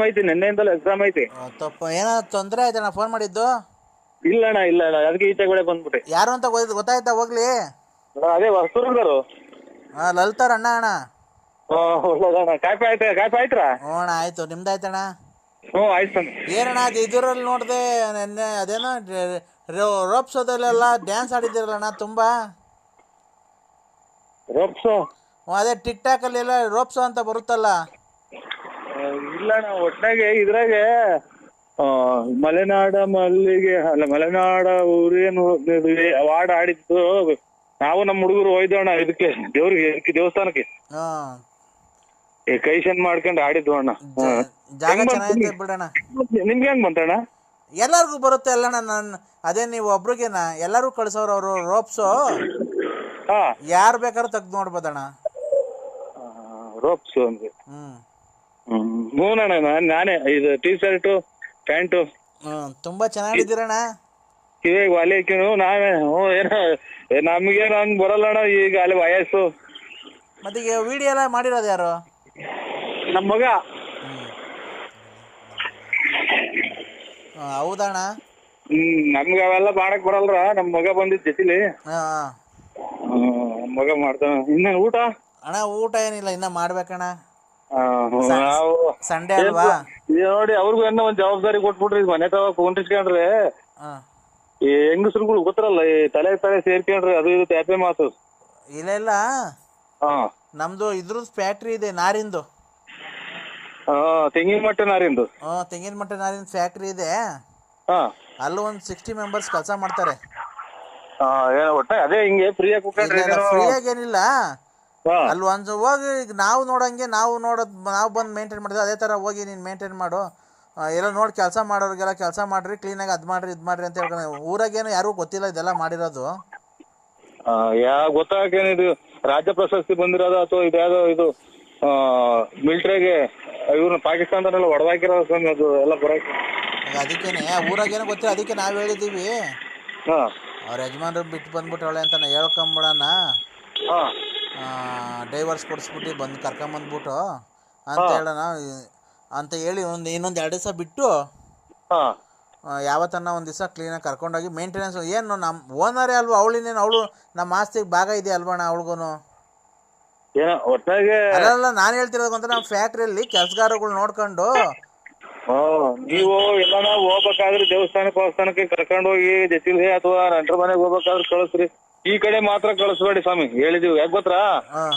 ಐತಿ ನಿನ್ನೆಯಿಂದಲೂ ಎಕ್ಸಾಮ್ ಐತಿ. ಓ, ತಪ್ಪ. ಏನೋ ತೊಂದರೆ ಆಯ್ತಣ್ಣ ಫೋನ್ ಮಾಡಿದ್ದು? ಇಲ್ಲ ಅಣ್ಣ ಇಲ್ಲ ಅಣ್ಣ. ಅದಕ್ಕೆ ಈಚೆ ಕಡೆ ಬಂದ್ಬಿಟ್ಟೆ. ಯಾರು ಅಂತ ಗೊತ್ತ- ಗೊತ್ತಾಯ್ತಾ ಹೋಗ್ಲಿ? ಅಣ್ಣ, ಅದೇ ಹೊಸೂರ್ಗಾರು ಹಾ ಲಲಿತಾರ್ ಅಣ್ಣ ಅಣ್ಣ? ಒಳ್ಳೇದಣ್ಣ ಕಾಫಿ ಆಯ್ತಾ ಕಾಫಿ ಆಯ್ತಾ ಹ್ಞೂ ಅಣ್ಣ ಆಯ್ತು. ನಿಮ್ದಾಯ್ತಣ್ಣ ಹ್ಞೂ ಆಯ್ತು ಸ್ವಾಮಿ ಏನಣ್ಣ ಅದು ಇದರಲ್ಲಿ ನೋಡಿದೆ ನೆನ್ನೆ ಅದೇನೋ ರೋಪ್ಸೋದಲ್ಲೆಲ್ಲ ಡ್ಯಾನ್ಸ್ ಆಡಿದ್ದೀರಲ್ಲಣ್ಣ ತುಂಬಾ? ರೋಪ್ಸೋ? ಹ್ಞೂ, ಅದೇ ಟಿಕ್ ಟಾಕಲ್ಲಿ ಎಲ್ಲ ರೋಪ್ಸೋ ಅಂತ ಬರುತ್ತಲ್ಲ? ಇಲ್ಲ ಅಣ್ಣ ಒಟ್ನಾಗೆ ಇದ್ರಾಗೆ ಆ, ಮಲೆನಾಡ ಮಲ್ಲಿಗೆ ಅಲ್ಲ ಮಲೆನಾಡ ಊರೇನು ವಾರ್ಡ್ ಆಡಿತ್ತು ನಾವು ನಮ್ಮ ಹುಡುಗರು ಹೋಯ್ದೋಣ ಇದಕ್ಕೆ ದೇವ್ರಿಗೆ ಇದಕ್ಕೆ ದೇವಸ್ಥಾನಕ್ಕೆ. ಕೈಶನ್ ಈ ಮಾಡ್ಕೊಂಡು ಆಡಿದ್ವು ಅಣ್ಣ. ಹಾ. ಜಾಗ ಹೆಂಗ್ ಬಂತು ಚೆನ್ನಾಗೈತೆ ಬಿಡೋಣ ನಿಮ್ಗೆ ಹೆಂಗ್ ಬಂತಣ್ಣ ಎಲ್ಲರಿಗೂ ಬರುತ್ತೆ ಅಲ್ಲಣ್ಣ ನಾನು ಅದೇ ನೀವು ಒಬ್ರಿಗೇನ ಎಲ್ಲರೂ ಕಳ್ಸೋರು ಅವರು ರೋಪ್ಸು. ಹಾ. ಯಾರು ಬೇಕಾದ್ರೂ ತೆಗ್ದು ನೋಡ್ಬೋದಣ್ಣ. ರೋಪ್ಸ್ ಅಂದ್ರೆ ಹ್ಮ್. ಹ್ಞೂನಣ್ಣ ನಾನ್ ನಾನೇ. ಇದು ಟೀ ಶರ್ಟು ಪ್ಯಾಂಟು ತುಂಬಾ ತುಂಬ ಚೆನ್ನಾಗಿದ್ದೀರಣ್ಣ. ಕಿವಿಗೆ ವಾಲೆ ಹಾಕಿನು ನಾವೇ. ಹ್ಞೂ ಏನೋ ನಮ್ಗೇನು ಹಂಗ್ ಬರಲ್ಲ ಅಣ್ಣ ಈಗ ಅಲ್ಲಿ ವಯಸ್ಸು. ಮತ್ತೆ ಈಗ ವಿಡಿಯೋ ಎಲ್ಲ ಮಾಡಿರೋದು ಯಾರು? ನಮ್ಮ ಮಗ. ಹ್ಮ್, ಹೌದಣ್ಣ. ಹ್ಮ್ ನಮ್ಗೆ ಅವೆಲ್ಲ ಮಾಡಕ್ ಬರಲ್ರ? ನಮ್ ಮಗ ಬಂದಿದ್ ಜೊತೆಲಿ. ಹಾ ಹ್ಮ್ ಮಗ ಮಾಡ್ತಾನ. ಇನ್ನ ಊಟ? ಅಣ್ಣ ಊಟ ಏನಿಲ್ಲ ಇನ್ನ ಮಾಡ್ಬೇಕಣ್ಣ. ನಾವು ಸಂಡೇ ಅಲ್ವಾ? ನೋಡಿ ಅವ್ರಿಗೂ ಏನೋ ಒಂದ್ ಜವಾಬ್ದಾರಿ ಕೊಟ್ಬಿಟ್ರಿ ಮನೆ ತವ ಫೋನ್ ಹಾಂ ಈ ಹೆಂಗಸ್ರುಗಳು ಗೊತ್ತಿರಲ್ಲ ಈ ತಲೆ ತಲೆ ಸೇರ್ಕೊಂಡ್ರೆ ಅದು ಇದು ತ್ಯಾಪೆ ಮಾತು. ಇಲ್ಲ ಇಲ್ಲ. ಹಾ. ನಮ್ದು ಇದ್ರದ್ದು ಫ್ಯಾಕ್ಟ್ರಿ ಇದೆ ನಾರಿಂದು. ಹಾ ತೆಂಗಿನ ಮಟ್ಟ ನಾರಿಂದು. ಹ್ಞೂ ತೆಂಗಿನ ಮಟ್ಟ ನಾರಿನ ಫ್ಯಾಕ್ಟ್ರಿ ಇದೆ. ಹಾ. ಅಲ್ಲೂ ಒಂದ್ ಸಿಕ್ಸ್ಟಿ ಮೆಂಬರ್ಸ್ ಕೆಲಸ ಮಾಡ್ತಾರೆ. ಹಾ ಏನೋ ಒಟ್ಟ ಅದೇ ಹಿಂಗೆ ಫ್ರೀ ಆಗಿ ಫ್ರೀಯಾಗಿ ಏನಿಲ್ಲ. ಹಾ ಅಲ್ಲಿ ಒಂದು ಹೋಗಿ ಈಗ ನಾವು ನೋಡಂಗೆ ನಾವು ನೋಡೋದು ನಾವು ಬಂದು ಮೇಂಟೈನ್ ಮಾಡಿದ್ರೆ ಅದೇ ಥರ ಹೋಗಿ ನೀನು ಮೇಂಟೈನ್ ಮಾಡು. ಎಲ್ಲ ನೋಡಿ ಕೆಲಸ ಮಾಡೋರಿಗೆಲ್ಲ ಕೆಲಸ ಮಾಡ್ರಿ ಕ್ಲೀನಾಗಿ ಅದು ಮಾಡ್ರಿ ಇದು ಮಾಡ್ರಿ ಅಂತ ಹೇಳ್ಕೊಂಡು ಊರಾಗೇನು ಯಾರಿಗೂ ಗೊತ್ತಿಲ್ಲ ಇದೆಲ್ಲ ಮಾಡಿರೋದು. ಯಾ ಗೊತ್ತಾಗೇನಿದು ರಾಜ್ಯ ಪ್ರಶಸ್ತಿ ಬಂದಿರೋದು ಅಥವಾ ಇದ್ಯಾವುದೋ ಇದು ಮಿಲಿಟರಿಗೆ ಇವ್ರನ್ನ ಪಾಕಿಸ್ತಾನದಲ್ಲೆಲ್ಲ ಹೊಡೆದಾಕಿರೋ ಸ್ವಾಮಿ ಅದು ಎಲ್ಲ ಬರೋಕೆ. ಅದಕ್ಕೇನೆ ಊರಾಗೇನು ಗೊತ್ತಿಲ್ಲ ಅದಕ್ಕೆ ನಾವು ಹೇಳಿದ್ದೀವಿ ಹಾ. ಅವ್ರ ಯಜಮಾನ್ರು ಬಿಟ್ಟು ಬಂದ್ಬಿಟ್ಟವಳೆ ಅಂತ ಹೇಳ್ಕೊಂಬಿಡೋಣ. ಹಾ. ಡೈವರ್ಸ್ ಕೊಡಿಸ್ಬಿಟ್ಟು ಬಂದು ಕರ್ಕೊಂಬಂದ್ಬಿಟ್ಟು ಅಂತ ಹೇಳೋಣ. ಅಂತ ಹೇಳಿ ಒಂದು ಇನ್ನೊಂದು ಎರಡು ದಿವಸ ಬಿಟ್ಟು ಯಾವತ್ತನ್ನ ಒಂದು ದಿವಸ ಕ್ಲೀನಾಗಿ ಕರ್ಕೊಂಡೋಗಿ ಮೇಂಟೆನೆನ್ಸ್ ಏನು ನಮ್ಮ ಓನರೇ ಅಲ್ವಾ ಅವಳಿನೇನು ಅವಳು ನಮ್ಮ ಆಸ್ತಿಗೆ ಭಾಗ ಇದೆ ಅಲ್ವಣ್ಣ ಅವಳಿಗೂ ಅಲ್ಲ ನಾನು ಹೇಳ್ತಿರೋದು ಅಂತ ನಮ್ಮ ಫ್ಯಾಕ್ಟ್ರಿಯಲ್ಲಿ ಕೆಲಸಗಾರಗಳು ನೋಡ್ಕೊಂಡು ನೀವು ಎಲ್ಲಾನ ಹೋಗ್ಬೇಕಾದ್ರೆ ದೇವಸ್ಥಾನಕ್ಕೆ ಕರ್ಕೊಂಡು ಹೋಗಿ ಜೊತೆಲಿ ಅಥವಾ ನೆಂಟ್ರ ಮನೆಗೆ ಹೋಗ್ಬೇಕಾದ್ರೆ ಕಳಿಸ್ರಿ. ಈ ಕಡೆ ಮಾತ್ರ ಕಳಿಸ್ಬೇಡಿ ಸ್ವಾಮಿ ಹೇಳಿದೀವಿ. ಯಾಕೆ ಗೊತ್ತಾ? ಹಾಂ.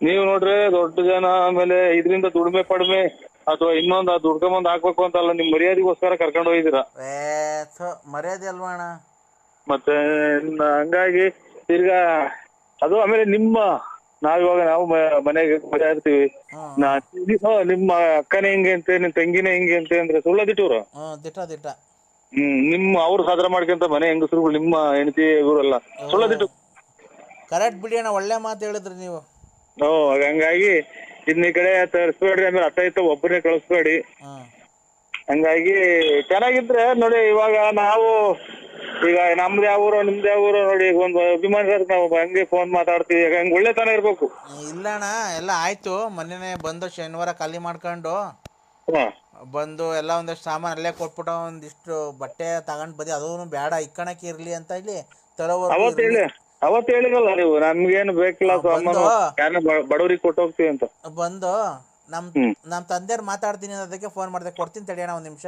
ನೀವು ನೋಡ್ರಿ ದೊಡ್ಡ ಜನ ಆಮೇಲೆ ಇದರಿಂದ ದುಡಿಮೆ ಪಡಿಮೆ ಅಥವಾ ಇನ್ನೊಂದು ದುಡ್ಕೊಂಬಂದ್ ಹಾಕ್ಬೇಕು ಅಂತಲ್ಲ ನಿಮ್ ಮರ್ಯಾದಿಗೋಸ್ಕರ ಕರ್ಕೊಂಡು ಹೋಗಿದ್ದೀರಾ? ಏ ಥು, ಮರ್ಯಾದೆ ಅಲ್ವಾ ಅಣ್ಣ? ಮತ್ತೆ ಹಂಗಾಗಿ ತಿರ್ಗಾ ಅದು ಆಮೇಲೆ ನಿಮ್ಮ ನಾವಿವಾಗ ನಾವು ಮ- ಮನೆಗೆ ಬರ್ತಾ ಇರ್ತೀವಿ. ಹ್ಮ್. ನಾ ಓ, ನಿಮ್ಮ ಅಕ್ಕನೇ ಹಿಂಗೆ ಅಂತೆ ನಿಮ್ ತಂಗಿನೇ ಹಿಂಗೆ ಅಂತೆ ಅಂದ್ರೆ ಹ್ಞೂ ದಿಟ್ಟ ದಿಟ್ಟ. ಹ್ಮ್ ನಿಮ್ಮ ಅವ್ರು ಸಾಧನ ಮಾಡ್ಕೊಂತ ಮನೆ ಹೆಂಗಸರುಗಳು ನಿಮ್ಮ ಹೆಂಡತಿ ಇವರೆಲ್ಲ. ಸುಳ್ಳದಿಟ್ಟು ಕರೆಕ್ಟ್ ಬಿಡಿ ಅಣ್ಣ ಒಳ್ಳೆ ಮಾತು ಹೇಳಿದ್ರಿ ನೀವು. ಓ ಹಂಗಾಗಿ ಇನ್ನ ಈ ಕಡೆ ತರಿಸ್ಬೇಡ್ರಿ ಅಂದ್ರೆ ಅತ್ತ ಇತ್ತ ಒಬ್ಬರೇ ಕಳಿಸ್ಬೇಡಿ. ಹಂಗಾಗಿ ಚೆನ್ನಾಗಿದ್ರೆ ನೋಡಿ ಇವಾಗ ನಾವು ಈಗ ನಮ್ದು ಯಾವ ಊರು ನಿಮ್ದು ಯಾವ ಊರು ನೋಡಿ ಈಗ ಒಂದು ಅಭಿಮಾನ ನಾವು ಹಂಗೆ ಫೋನ್ ಮಾತಾಡ್ತೀವಿ ಈಗ ಹಂಗೆ ಒಳ್ಳೆತನ ಇರ್ಬೇಕು. ಇಲ್ಲ ಅಣ್ಣ ಎಲ್ಲ ಆಯ್ತು. ಮೊನ್ನೆನೇ ಬಂದು ಶನಿವಾರ ಖಾಲಿ ಮಾಡ್ಕೊಂಡು ಬಂದು ಎಲ್ಲ ಒಂದಷ್ಟು ಸಾಮಾನು ಅಲ್ಲೇ ಕೊಟ್ಬಿಟ್ಟು ಒಂದಿಷ್ಟು ಬಟ್ಟೆ ತಗೊಂಡ್ ಬದಿ ಅದೂ ಬೇಡ ಇಕ್ಕಣಕ್ಕೆ ಇರ್ಲಿ ಅಂತ ಇಲ್ಲಿ ಅವತ್ತು ಹೇಳಿ ಅವತ್ತು ಹೇಳಿರಲ್ಲ ನೀವು ನಮ್ಗೇನು ಬೇಕಿಲ್ಲ ಸಾಮಾನು ಯಾರನ್ನ ಬಡವ್ರಿಗೆ ಕೊಟ್ಟು ಹೋಗ್ತೀವಿ ಅಂತ. ಬಂದು ನಮ್ ನಮ್ ತಂದೆಯವ್ರು ಮಾತಾಡ್ತೀನಿ ಅದಕ್ಕೆ ಫೋನ್ ಮಾಡ್ದೆ. ಕೊಡ್ತೀನಿ ತಡಿಯೋಣ ಒಂದ್ ನಿಮಿಷ.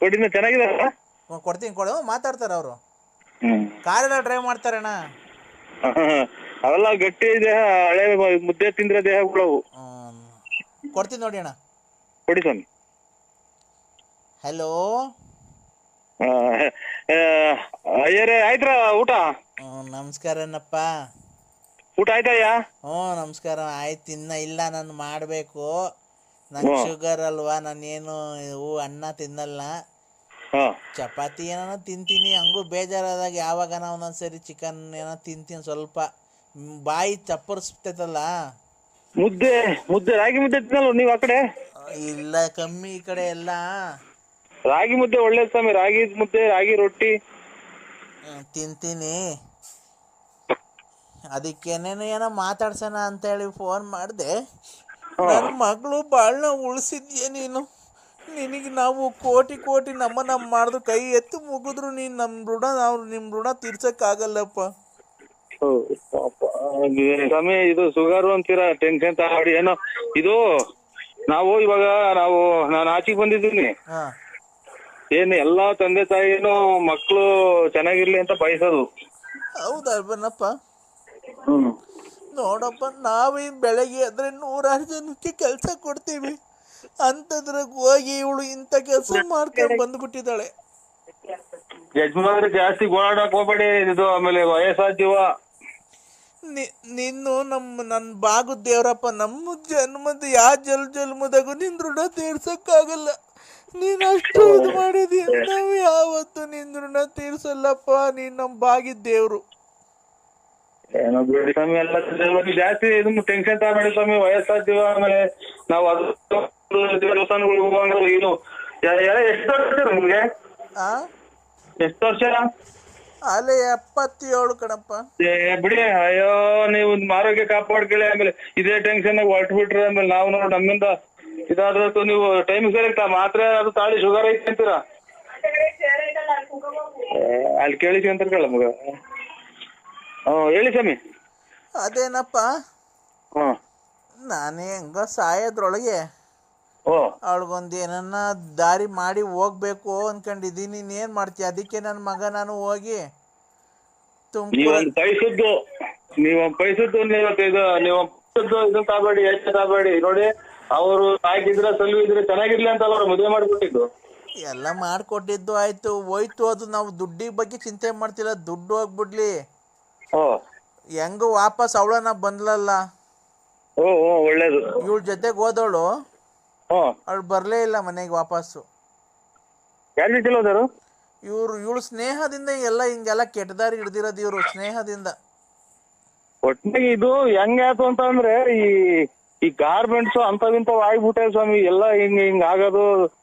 ಕೊಡಿನ ಚೆನ್ನಾಗಿದೆ ಕೊಡ್ತೀನಿ ಕೊಡು. ಮಾತಾಡ್ತಾರೆ ಅವರು. ಕಾರೆಲ್ಲ ಡ್ರೈವ್ ಮಾಡ್ತಾರಣ್ಣ ಅವೆಲ್ಲ ಗಟ್ಟಿ ದೇಹ ಹಳೆ ಮುದ್ದೆ ತಿಂದ್ರೆ ದೇಹಗಳವು. ಹ್ಮ್. ಕೊಡ್ತೀನಿ ನೋಡಿ ಅಣ್ಣ. ಕೊಡಿ ಸ್ವಾಮಿ. ಹಲೋ ಅಯ್ಯರೇ ಆಯ್ತ್ರ ಊಟ? ನಮಸ್ಕಾರನಪ್ಪ ಊಟ ಆಯ್ತಯ್ಯ? ಹ್ಞೂ ನಮಸ್ಕಾರ. ಆಯ್ತು ಇನ್ನ ಇಲ್ಲ ನಾನು ಮಾಡಬೇಕು. ನಂಗೆ ಶುಗರ್ ಅಲ್ವಾ ನಾನೇನು ಹೂ ಅನ್ನ ತಿನ್ನಲ್ಲ. ಚಪಾತಿ ಏನೋ ತಿಂತೀನಿ ಹಂಗೂ ಬೇಜಾರಾದಾಗ ಯಾವಾಗ ಒಂದೊಂದ್ಸರಿ ಚಿಕನ್ ಏನೋ ತಿಂತೀನಿ ಸ್ವಲ್ಪ. ಬಾಯಿ ಚಪ್ಪರ್ಸ್ತೈತಲ್ಲ ಮುದ್ದೆ ಮುದ್ದೆ ರಾಗಿ ಮುದ್ದೆ ತಿನ್ನಲ್ಲ ನೀವು ಆ ಕಡೆ? ಇಲ್ಲ ಕಮ್ಮಿ ಈ ಕಡೆ ಎಲ್ಲ. ರಾಗಿ ಮುದ್ದೆ ಒಳ್ಳೇದು ಸ್ವಾಮಿ ರಾಗಿ ಮುದ್ದೆ ರಾಗಿ ರೊಟ್ಟಿ. ಹ್ಮ್, ತಿಂತೀನಿ. ಅದಕ್ಕೇನೇನೋ ಏನೋ ಮಾತಾಡ್ಸೋಣ ಅಂತೇಳಿ ಫೋನ್ ಮಾಡಿದೆ. ನನ್ನ ಮಗಳು ಬಾಳ್ನ ಉಳಿಸಿದ್ಯೆ ನೀನು. ನಿನಗೆ ನಾವು ಕೋಟಿ ಕೋಟಿ ನಮ್ಮ ಮಾಡಿದ್ರು ಕೈ ಎತ್ತು ಮುಗಿದ್ರು ನೀನು ನಮ್ಮ ಋಣ ನಾವು ನಿಮ್ಮ ಋಣ ತೀರ್ಸಕ್ಕಾಗಲ್ಲಪ್ಪ. ಪಾಪ. ಸ್ವಾಮಿ ಇದು ಸುಗರ್ ಅಂತೀರಾ? ಟೆನ್ಷನ್ ತಗೊಳ್ಳಿ ಏನೋ ಇದು ನಾವು ಇವಾಗ ನಾವು ನಾನು ಆಚೆಗೆ ಬಂದಿದ್ದೀನಿ. ಹಾಂ. ಏನು ಎಲ್ಲಾ ತಂದೆ ತಾಯಿನು ಮಕ್ಕಳು ಚೆನ್ನಾಗಿರ್ಲಿ ಅಂತ ಬಯಸೋದು. ಹೌದಪ್ಪ ಹ್ಮ್. ನೋಡಪ್ಪ ನಾವೇ ಬೆಳಗ್ಗೆ ಆದ್ರೆ ನೂರಾರು ಜನಕ್ಕೆ ಕೆಲಸ ಕೊಡ್ತೀವಿ. ಅಂಥದ್ರಾಗ ಹೋಗಿ ಇವಳು ಇಂಥ ಕೆಲಸ ಮಾಡ್ಕೊಂಡು ಬಂದ್ಬಿಟ್ಟಿದ್ದಾಳೆ. ಯಜಮಾನ್ರು ಜಾಸ್ತಿ ಓಡಾಡಕ್ ಹೋಗ್ಬೇಡಿ ಇದು ಆಮೇಲೆ ವಯಸ್ಸಾದ ಜೀವ. ನೀನು ನಮ್ಮ ನನ್ನ ಬಾಗು ದೇವರಪ್ಪ ನಮ್ಮ ಜನ್ಮದ ಯಾವ ಜಲ್ ಜನ್ಮದಾಗೂ ನಿನ್ ಋಣ ತೀರ್ಸಕ್ಕಾಗಲ್ಲ. ನೀನ್ ಅಷ್ಟು ಇದು ಮಾಡಿದೀಯ ನಾವು ಯಾವತ್ತು ನಿನ್ ಋಣ ತೀರ್ಸಲ್ಲಪ್ಪ ನೀನ್ ನಮ್ಮ ಬಾಗಿದ ದೇವ್ರು. ಸ್ವಾಮಿ ಎಲ್ಲ ಜಾಸ್ತಿ ಇದು ಟೆನ್ಷನ್ ತಗೊಬೇಡಿ ಸ್ವಾಮಿ ವಯಸ್ಸಾದ ಜೀವ ಆಮೇಲೆ ನಾವು ಅದು ದೇವಸ್ಥಾನಗಳಿಗೆ ಹೋಗುವಾಗ ಏನು ಯ- ಯ- ಎಷ್ಟು ವರ್ಷ ನಿಮ್ಗೆ? ಆ? ಎಷ್ಟು ವರ್ಷ? ಅಲ್ಲೇ ಎಪ್ಪತ್ತೇಳು ಕಣಪ್ಪ. ಏ, ಬಿಡಿ ಅಯ್ಯೋ ನೀವು ಆರೋಗ್ಯ ಕಾಪಾಡ್ಕೊಳ್ಳಿ ಆಮೇಲೆ ಇದೇ ಟೆನ್ಷನ್ ಹೊರಟು ಬಿಟ್ರೆ ಆಮೇಲೆ ನಾವು ನೋಡಿ ನಮ್ಮಿಂದ ಇದಾದ್ರೆ ನೀವು ಟೈಮ್ ಸರಿಯಾಗಿ ಮಾತ್ರ ಅದು ತಾಳಿ ಶುಗರ್ ಐತಿ ಅಂತೀರಾ? ಅಲ್ಲಿ ಕೇಳಿಸಿ ಅಂತ ಕೇಳ ಮಗ ಹ್ಞೂ ಹೇಳಿ ಸ್ವಾಮಿ. ಅದೇನಪ್ಪ? ಹ್ಞೂ. ನಾನೇ ಹಂಗ ಸಾಯೋದ್ರೊಳಗೆ ಓ. ಬಂದು ಏನನ್ನ ದಾರಿ ಮಾಡಿ ಹೋಗ್ಬೇಕು ಅನ್ಕೊಂಡಿದ್ದೀನಿ ನೀನ್ ಏನ್ ಮಾಡ್ತೀಯ? ಅದಕ್ಕೆ ನನ್ನ ಮಗ ನಾನು ಹೋಗಿ ತುಮಕೂರು ನೀವೊಂದು ಪೈಸದ್ದು ನೀವೊಂದು ಪೈಸದ್ದು ನೀವು ಇದು ನೀವು ಪೈಸದ್ದು ಇದನ್ನ ತಗೋಬೇಡಿ ಹೆಚ್ಚು ತಗೋಬೇಡಿ ನೋಡಿ ಅವರು ಹಾಕಿದ್ರೆ ಸಲ್ವಿದ್ರೆ ಚೆನ್ನಾಗಿರ್ಲಿ ಅಂತ ಅವ್ರು ಮದುವೆ ಮಾಡ್ಬಿಟ್ಟಿದ್ದು ಎಲ್ಲ ಮಾಡ್ಕೊಟ್ಟಿದ್ದು ಆಯ್ತು. ಹೋಯ್ತು ಅದು ನಾವು ದುಡ್ಡಿ ಬಗ್ಗೆ ಚಿಂತೆ ಮಾಡ್ತಿಲ್ಲ. ದುಡ್ಡು ಹೋಗ್ಬಿಡ್ಲಿ. ಓ. ಹೆಂಗು ವಾಪಸ್ ಅವಳನ್ನ ಬಂದ್ಲಲ್ಲ. ಓ ಓ ಒಳ್ಳೇದು. ಇವಳ ಜೊತೆಗೆ ಹೋದವಳು. ಅವಳು ಬರಲೇ ಇಲ್ಲ ಮನೆಗೆ ವಾಪಸ್ಸು. ಯಾರು ಹೋದರು ಇವ್ರು ಇವಳು ಸ್ನೇಹದಿಂದ ಎಲ್ಲ ಹಿಂಗೆಲ್ಲ ಕೆಟ್ಟದಾರಿ ಹಿಡ್ದಿರೋದು ಇವರು ಸ್ನೇಹದಿಂದ. ಒಟ್ಟಿಗೆ ಇದು ಹೆಂಗಾಯ್ತು ಅಂತ ಅಂದ್ರೆ ಈ ಈ ಗಾರ್ಮೆಂಟ್ಸ್ ಅಂತವಿಂತವ್ ಆಗ್ಬಿಟ್ಟೆ ಸ್ವಾಮಿ ಎಲ್ಲ ಹಿಂಗ್ ಹಿಂಗ್ ಆಗೋದು.